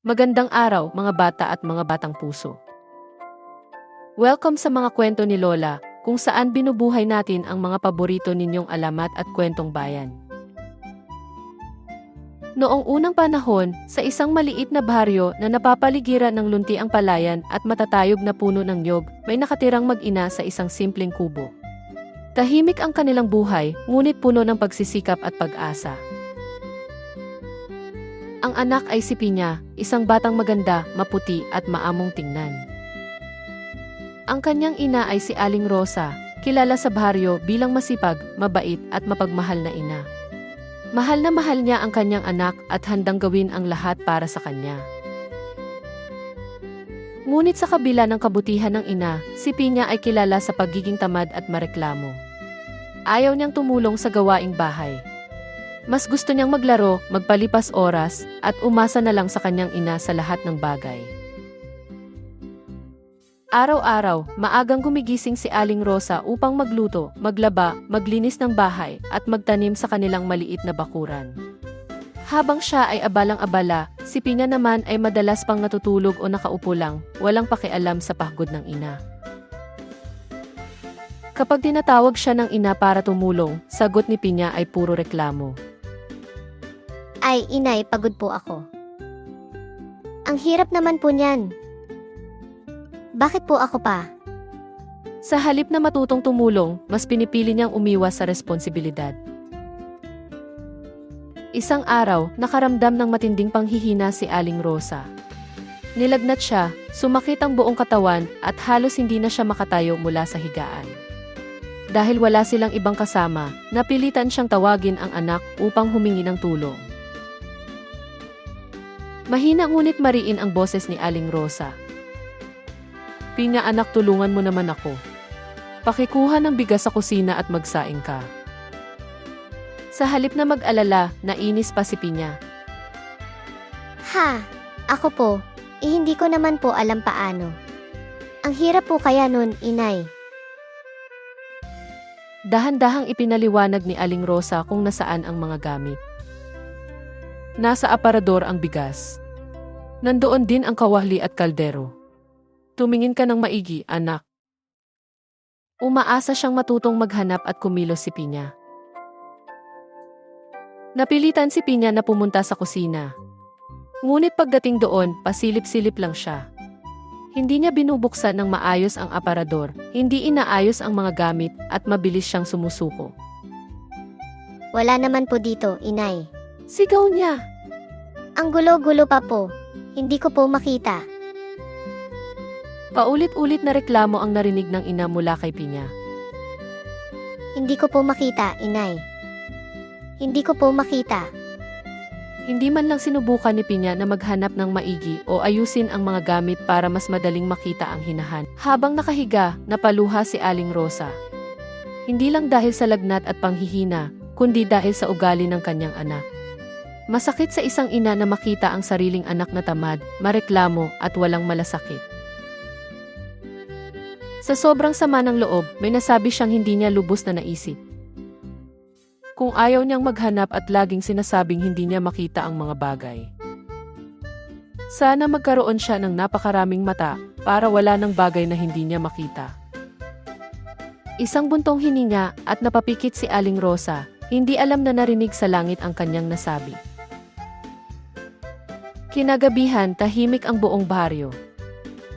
Magandang araw mga bata at mga batang puso. Welcome sa mga kwento ni Lola, kung saan binubuhay natin ang mga paborito ninyong alamat at kwentong bayan. Noong unang panahon, sa isang maliit na baryo na napapaligiran ng lunti ang palayan at matatayog na puno ng nyog, may nakatirang mag-ina sa isang simpleng kubo. Tahimik ang kanilang buhay, ngunit puno ng pagsisikap at pag-asa. Ang anak ay si Pinya, isang batang maganda, maputi at maamong tingnan. Ang kanyang ina ay si Aling Rosa, kilala sa baryo bilang masipag, mabait at mapagmahal na ina. Mahal na mahal niya ang kanyang anak at handang gawin ang lahat para sa kanya. Ngunit sa kabila ng kabutihan ng ina, si Pinya ay kilala sa pagiging tamad at mareklamo. Ayaw niyang tumulong sa gawaing bahay. Mas gusto niyang maglaro, magpalipas oras, at umasa na lang sa kanyang ina sa lahat ng bagay. Araw-araw, maagang gumigising si Aling Rosa upang magluto, maglaba, maglinis ng bahay, at magtanim sa kanilang maliit na bakuran. Habang siya ay abalang-abala, si Pinya naman ay madalas pang natutulog o nakaupo lang, walang pakialam sa pagod ng ina. Kapag tinatawag siya ng ina para tumulong, sagot ni Pinya ay puro reklamo. Ay, inay, pagod po ako. Ang hirap naman po niyan. Bakit po ako pa? Sa halip na matutong tumulong, mas pinipili niyang umiwas sa responsibilidad. Isang araw, nakaramdam ng matinding panghihina si Aling Rosa. Nilagnat siya, sumakit ang buong katawan at halos hindi na siya makatayo mula sa higaan. Dahil wala silang ibang kasama, napilitan siyang tawagin ang anak upang humingi ng tulong. Mahina ngunit mariin ang boses ni Aling Rosa. Pinya anak tulungan mo naman ako. Pakikuha ng bigas sa kusina at magsaing ka. Sa halip na mag-alala, nainis pa si Pinya. Ha, ako po. Eh, hindi ko naman po alam paano. Ang hirap po kaya nun, inay. Dahan-dahang ipinaliwanag ni Aling Rosa kung nasaan ang mga gamit. Nasa aparador ang bigas. Nandoon din ang kawahli at kaldero. Tumingin ka ng maigi, anak. Umaasa siyang matutong maghanap at kumilos si Pinya. Napilitan si Pinya na pumunta sa kusina. Ngunit pagdating doon, pasilip-silip lang siya. Hindi niya binubuksan ng maayos ang aparador, hindi inaayos ang mga gamit at mabilis siyang sumusuko. Wala naman po dito, inay. Sigaw niya. Ang gulo-gulo pa po. Hindi ko po makita. Paulit-ulit na reklamo ang narinig ng ina mula kay Pinya. Hindi ko po makita, inay. Hindi ko po makita. Hindi man lang sinubukan ni Pinya na maghanap ng maigi o ayusin ang mga gamit para mas madaling makita ang hinahan. Habang nakahiga, napaluha si Aling Rosa. Hindi lang dahil sa lagnat at panghihina, kundi dahil sa ugali ng kanyang anak. Masakit sa isang ina na makita ang sariling anak na tamad, mareklamo at walang malasakit. Sa sobrang sama ng loob, may nasabi siyang hindi niya lubos na naisip. Kung ayaw niyang maghanap at laging sinasabing hindi niya makita ang mga bagay. Sana magkaroon siya ng napakaraming mata para wala ng bagay na hindi niya makita. Isang buntong hininga at napapikit si Aling Rosa, hindi alam na narinig sa langit ang kanyang nasabi. Kinagabihan tahimik ang buong baryo.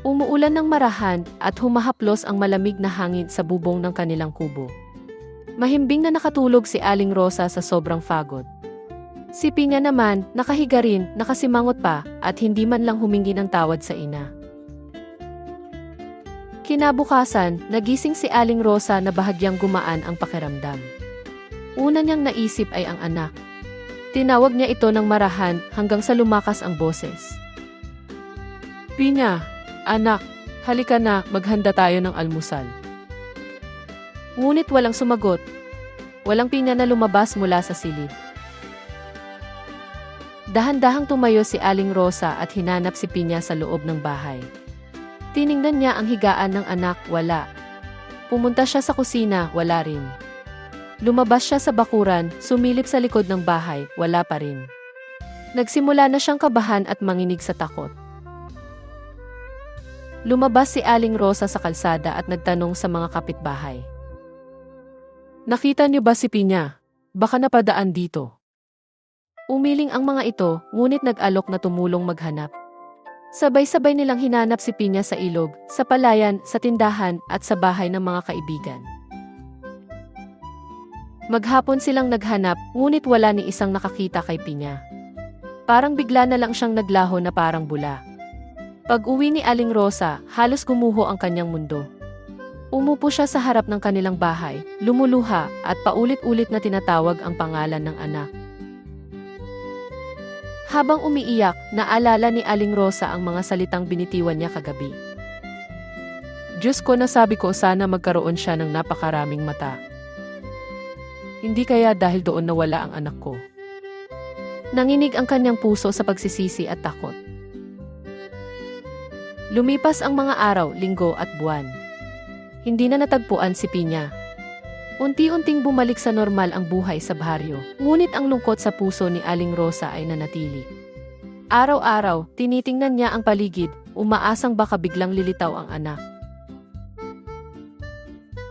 Umuulan ng marahan at humahaplos ang malamig na hangin sa bubong ng kanilang kubo. Mahimbing na nakatulog si Aling Rosa sa sobrang fagod. Si Pinya naman, nakahiga rin, nakasimangot pa, at hindi man lang humingi ng tawad sa ina. Kinabukasan, nagising si Aling Rosa na bahagyang gumaan ang pakiramdam. Una niyang naisip ay ang anak. Tinawag niya ito ng marahan hanggang sa lumakas ang boses. Pinya, anak, halika na, maghanda tayo ng almusal. Ngunit walang sumagot. Walang pinya na lumabas mula sa silid. Dahan-dahang tumayo si Aling Rosa at hinanap si Pinya sa loob ng bahay. Tiningnan niya ang higaan ng anak, wala. Pumunta siya sa kusina, wala rin. Lumabas siya sa bakuran, sumilip sa likod ng bahay, wala pa rin. Nagsimula na siyang kabahan at manginig sa takot. Lumabas si Aling Rosa sa kalsada at nagtanong sa mga kapitbahay. Nakita niyo ba si Pinya? Baka napadaan dito. Umiling ang mga ito, ngunit nag-alok na tumulong maghanap. Sabay-sabay nilang hinanap si Pinya sa ilog, sa palayan, sa tindahan, at sa bahay ng mga kaibigan. Maghapon silang naghanap, ngunit wala ni isang nakakita kay Pinya. Parang bigla na lang siyang naglaho na parang bula. Pag uwi ni Aling Rosa, halos gumuho ang kanyang mundo. Umupo siya sa harap ng kanilang bahay, lumuluha, at paulit-ulit na tinatawag ang pangalan ng anak. Habang umiiyak, naalala ni Aling Rosa ang mga salitang binitiwan niya kagabi. Diyos ko nasabi ko sana magkaroon siya ng napakaraming mata. Hindi kaya dahil doon nawala ang anak ko. Nanginig ang kanyang puso sa pagsisisi at takot. Lumipas ang mga araw, linggo at buwan. Hindi na natagpuan si Pinya. Unti-unting bumalik sa normal ang buhay sa baryo, ngunit ang lungkot sa puso ni Aling Rosa ay nanatili. Araw-araw, tinitingnan niya ang paligid, umaasang baka biglang lilitaw ang anak.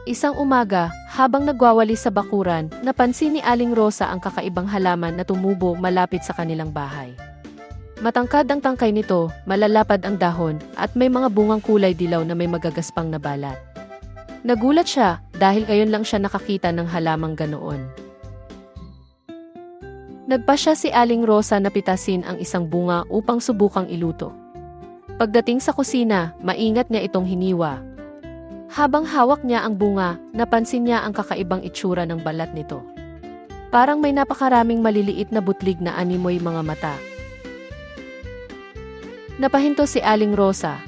Isang umaga, habang nagwawali sa bakuran, napansin ni Aling Rosa ang kakaibang halaman na tumubo malapit sa kanilang bahay. Matangkad ang tangkay nito, malalapad ang dahon, at may mga bungang kulay dilaw na may magagaspang na balat. Nagulat siya dahil ngayon lang siya nakakita ng halamang ganoon. Nagpa siya si Aling Rosa na pitasin ang isang bunga upang subukang iluto. Pagdating sa kusina, maingat niya itong hiniwa. Habang hawak niya ang bunga, napansin niya ang kakaibang itsura ng balat nito. Parang may napakaraming maliliit na butlig na animoy mga mata. Napahinto si Aling Rosa.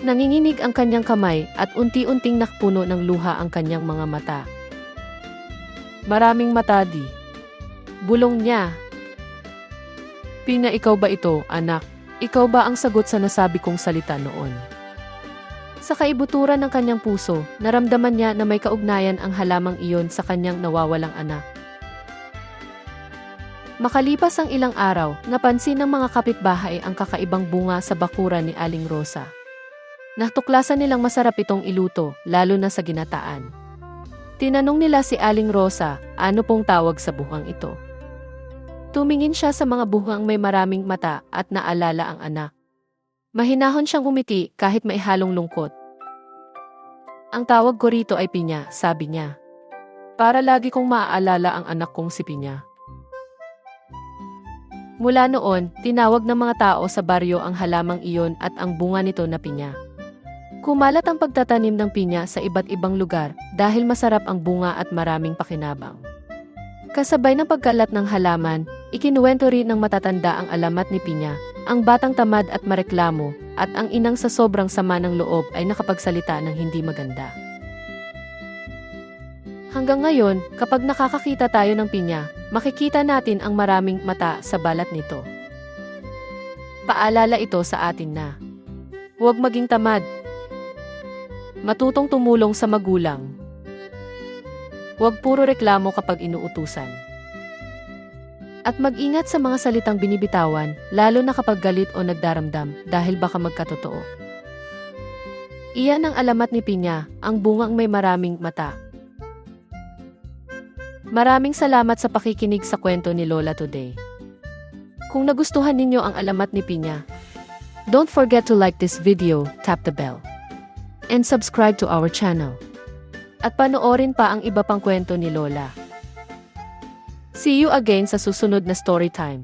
Nanginginig ang kanyang kamay at unti-unting nakpuno ng luha ang kanyang mga mata. Maraming mata di. Bulong niya. Pina ikaw ba ito, anak? Ikaw ba ang sagot sa nasabi kong salita noon? Sa kaibuturan ng kanyang puso, naramdaman niya na may kaugnayan ang halamang iyon sa kanyang nawawalang anak. Makalipas ang ilang araw, napansin ng mga kapitbahay ang kakaibang bunga sa bakuran ni Aling Rosa. Natuklasan nilang masarap itong iluto, lalo na sa ginataan. Tinanong nila si Aling Rosa, ano pong tawag sa buhang ito. Tumingin siya sa mga buhang may maraming mata at naalala ang anak. Mahinahon siyang umiti kahit may halong lungkot. Ang tawag ko rito ay Pinya, sabi niya. Para lagi kong maaalala ang anak kong si Pinya. Mula noon, tinawag ng mga tao sa baryo ang halamang iyon at ang bunga nito na pinya. Kumalat ang pagtatanim ng pinya sa iba't ibang lugar dahil masarap ang bunga at maraming pakinabang. Kasabay ng pagkalat ng halaman, ikinuwento rin ng matatanda ang alamat ni Pinya, ang batang tamad at mareklamo, at ang inang sa sobrang sama ng loob ay nakapagsalita ng hindi maganda. Hanggang ngayon, kapag nakakakita tayo ng pinya, makikita natin ang maraming mata sa balat nito. Paalala ito sa atin na huwag maging tamad. Matutong tumulong sa magulang. Huwag puro reklamo kapag inuutusan. At mag-ingat sa mga salitang binibitawan, lalo na kapag galit o nagdaramdam dahil baka magkatotoo. Iyan ang alamat ni Pinya, ang bungang may maraming mata. Maraming salamat sa pakikinig sa kwento ni Lola today. Kung nagustuhan ninyo ang alamat ni Pinya, don't forget to like this video, tap the bell, and subscribe to our channel. At panoorin pa ang iba pang kwento ni Lola. See you again sa susunod na story time.